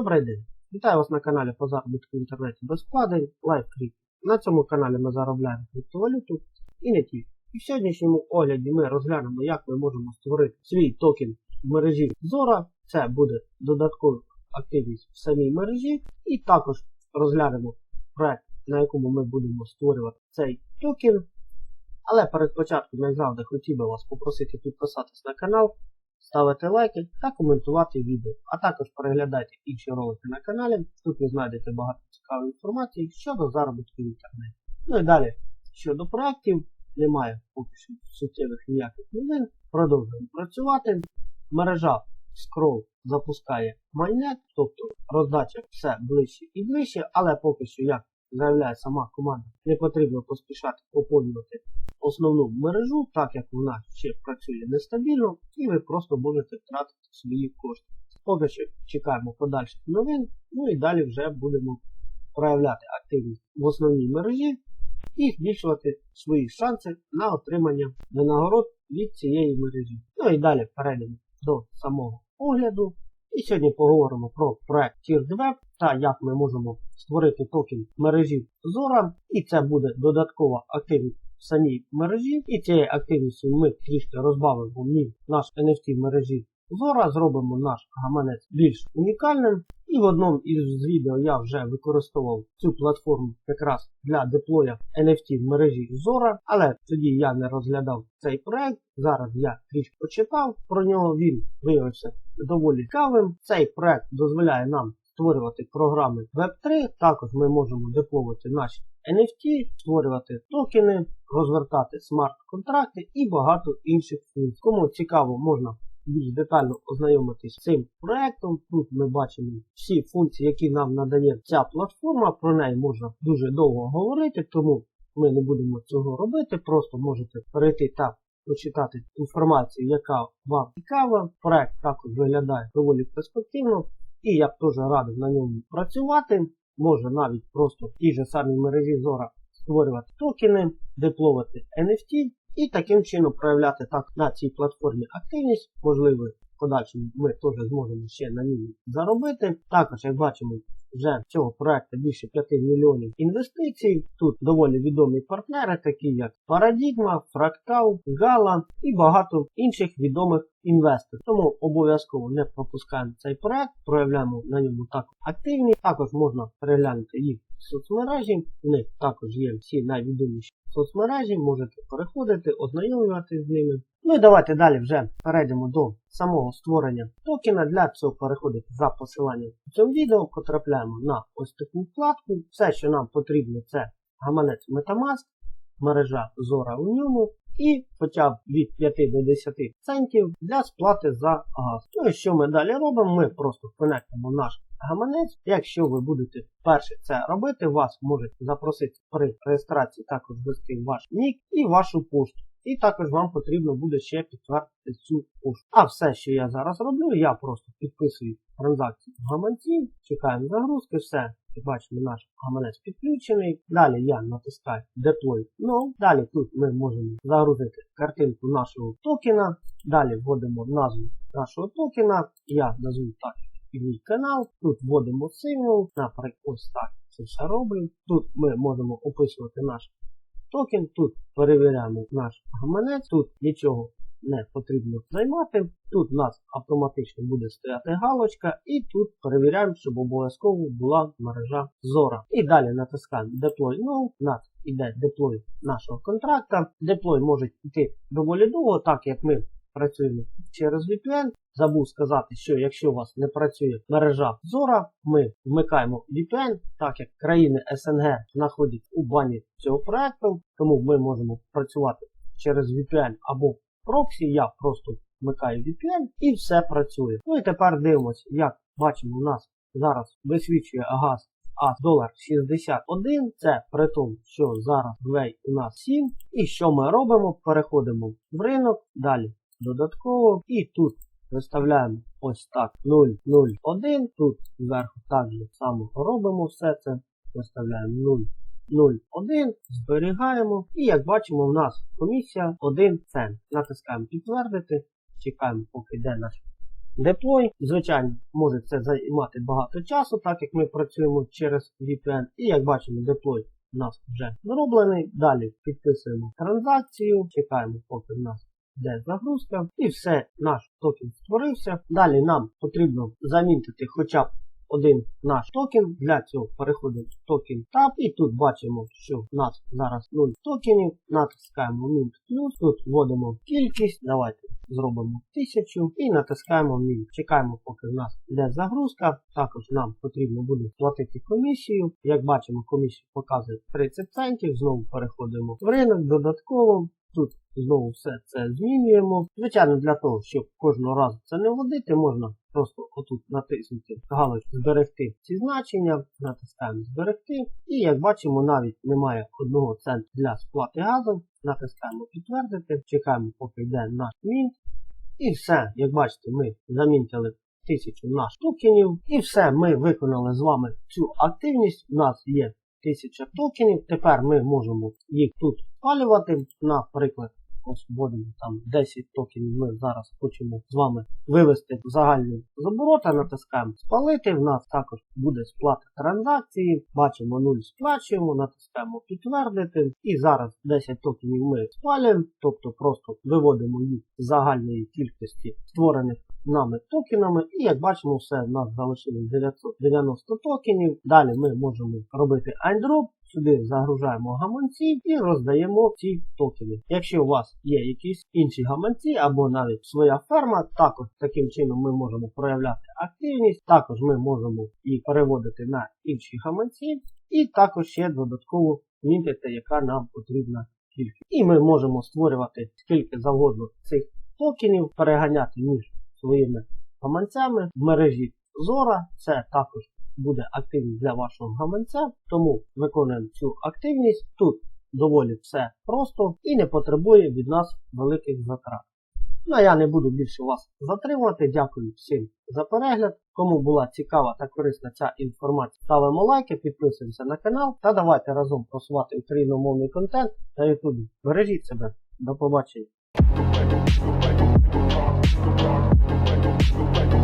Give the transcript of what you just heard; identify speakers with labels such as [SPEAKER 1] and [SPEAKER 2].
[SPEAKER 1] Добрий день! Вітаю вас на каналі по заробітку в інтернеті без вкладень LiveCrypto. На цьому каналі ми заробляємо криптовалюту і не тільки. І в сьогоднішньому огляді ми розглянемо, як ми можемо створити свій токен в мережі Zora. Це буде додаткова активність в самій мережі. І також розглянемо проект, на якому ми будемо створювати цей токен. Але перед початком, як завжди, хотів би вас попросити підписатись на канал, ставити лайки та коментувати відео. А також переглядайте інші ролики на каналі. Тут ви знайдете багато цікавої інформації щодо заробітку в інтернеті. Ну і далі, щодо проєктів, немає поки що суттєвих ніяких новин. Продовжуємо працювати. Мережа Scroll запускає майнет, тобто роздача все ближче і ближче, але поки що, як заявляє сама команда, не потрібно поспішати поповнювати основну мережу, так як вона ще працює нестабільно, і ви просто можете втратити свої кошти. Поки що чекаємо подальших новин, ну і далі вже будемо проявляти активність в основній мережі і збільшувати свої шанси на отримання винагород від цієї мережі. Ну і далі перейдемо до самого огляду. І сьогодні поговоримо про проект TiersWeb та як ми можемо створити токен мережі Zora. І це буде додаткова активність в самій мережі. І цією активністю ми трішки розбавимо наш NFT в мережі Zora, зробимо наш гаманець більш унікальним. І в одному із відео я вже використовував цю платформу якраз для деплоя NFT в мережі Zora, але тоді я не розглядав цей проект. Зараз я трішки почитав про нього. Він виявився доволі цікавим. Цей проект дозволяє нам створювати програми Web3. Також ми можемо депловувати наші NFT, створювати токени, розвертати смарт-контракти і багато інших функцій. Кому цікаво, можна більш детально ознайомитись з цим проектом. Тут ми бачимо всі функції, які нам надає ця платформа. Про неї можна дуже довго говорити, тому ми не будемо цього робити. Просто можете перейти та почитати інформацію, яка вам цікава. Проект також виглядає доволі перспективно, і я б теж радив на ньому працювати. Може навіть просто в тій же самій мережі Zora створювати токени, депловати NFT і таким чином проявляти так на цій платформі активність. Можливо, в подальшому ми теж зможемо ще на ній заробити. Також, як бачимо, вже цього проекту більше 5 мільйонів інвестицій. Тут доволі відомі партнери, такі як Paradigma, Fractal, Gala і багато інших відомих інвесторів. Тому обов'язково не пропускаємо цей проект, проявляємо на ньому так активність. Також можна переглянути їх в соцмережі. У них також є всі найвідоміші соцмережі, можете переходити, ознайомлюватися з ними. Ну і давайте далі вже перейдемо до самого створення токена. Для цього переходити за посиланням в цьому відео, потрапляємо на ось таку вкладку. Все, що нам потрібно, це гаманець Metamask, мережа Zora у ньому. І хоча б від 5 до 10 центів для сплати за газ. Ну і що ми далі робимо? Ми просто конектимо наш гаманець. Якщо ви будете перше це робити, вас можуть запросити при реєстрації також ввести ваш нік і вашу пошту. І також вам потрібно буде ще підтвердити цю пошту. А все, що я зараз роблю, я просто підписую транзакцію в гаманці, чекаємо загрузки, все. Як бачимо, наш гаманець підключений. Далі я натискаю Deploy No. Далі тут ми можемо загрузити картинку нашого токена. Далі вводимо назву нашого токена. Я назву так і мій канал. Тут вводимо символ. Наприклад, ось так це все робимо. Тут ми можемо описувати наш токен. Тут перевіряємо наш гаманець. Тут нічого не потрібно займати. Тут у нас автоматично буде стояти галочка, і тут перевіряємо, щоб обов'язково була мережа Zora. І далі натискаємо Deploy Now. У нас іде деплой нашого контракта. Деплой може йти доволі довго, так як ми працюємо через VPN. Забув сказати, що якщо у вас не працює мережа Zora, ми вмикаємо VPN, так як країни СНГ знаходяться у бані цього проекту, тому ми можемо працювати через VPN або проксі. Я просто вмикаю VPN і все працює. Ну і тепер дивимося, як бачимо, у нас зараз висвічує газ а долар 61. Це при тому, що зараз двей у нас 7. І що ми робимо? Переходимо в ринок, далі додатково. І тут виставляємо ось так 0,01. Тут зверху так само робимо все це. Виставляємо 0,01, зберігаємо. І як бачимо, у нас комісія 1 цент. Натискаємо підтвердити. Чекаємо, поки йде наш деплой. Звичайно, може це займати багато часу, так як ми працюємо через VPN. І як бачимо, деплой у нас вже зроблений. Далі підписуємо транзакцію, чекаємо, поки в нас йде загрузка. І все, наш токен створився. Далі нам потрібно замінити хоча б один наш токен. Для цього переходимо в токен Tab і тут бачимо, що в нас зараз 0 токенів. Натискаємо Mint плюс. Тут вводимо кількість. Давайте зробимо 1000 і натискаємо Mint. Чекаємо, поки в нас йде загрузка. Також нам потрібно буде платити комісію. Як бачимо, комісію показує 30 центів. Знову переходимо в ринок додатково. Тут знову все це змінюємо. Звичайно, для того, щоб кожного разу це не вводити, можна просто отут натиснути галочку зберегти ці значення, натискаємо зберегти. І як бачимо, навіть немає одного центу для сплати газу. Натискаємо підтвердити, чекаємо, поки йде наш мінт. І все, як бачите, ми замінтили тисячу наш токенів. І все, ми виконали з вами цю активність. У нас є 1000 токенів. Тепер ми можемо їх тут спалювати. Наприклад, ось вводимо там 10 токенів. Ми зараз хочемо з вами вивести в загальний з натискаємо спалити. В нас також буде сплата транзакції. Бачимо 0 сплачуємо, натискаємо підтвердити. І зараз 10 токенів ми спалюємо, тобто просто виводимо їх з загальної кількості створених нами токенами. І як бачимо, все в нас залишилось 990 токенів. Далі ми можемо робити айдроп. Сюди загружаємо гаманці і роздаємо ці токени. Якщо у вас є якісь інші гаманці або навіть своя ферма, також таким чином ми можемо проявляти активність, також ми можемо її переводити на інші гаманці, і також ще додатково мітити, яка нам потрібна кількість. І ми можемо створювати скільки завгодно цих токенів, переганяти між своїми гаманцями в мережі Zora. Це також буде активність для вашого гаманця, тому виконуємо цю активність. Тут доволі все просто і не потребує від нас великих затрат. Ну а я не буду більше вас затримувати. Дякую всім за перегляд. Кому була цікава та корисна ця інформація, ставимо лайки, підписуємося на канал та давайте разом просувати україномовний контент на YouTube. Бережіть себе. До побачення.
[SPEAKER 2] Go back.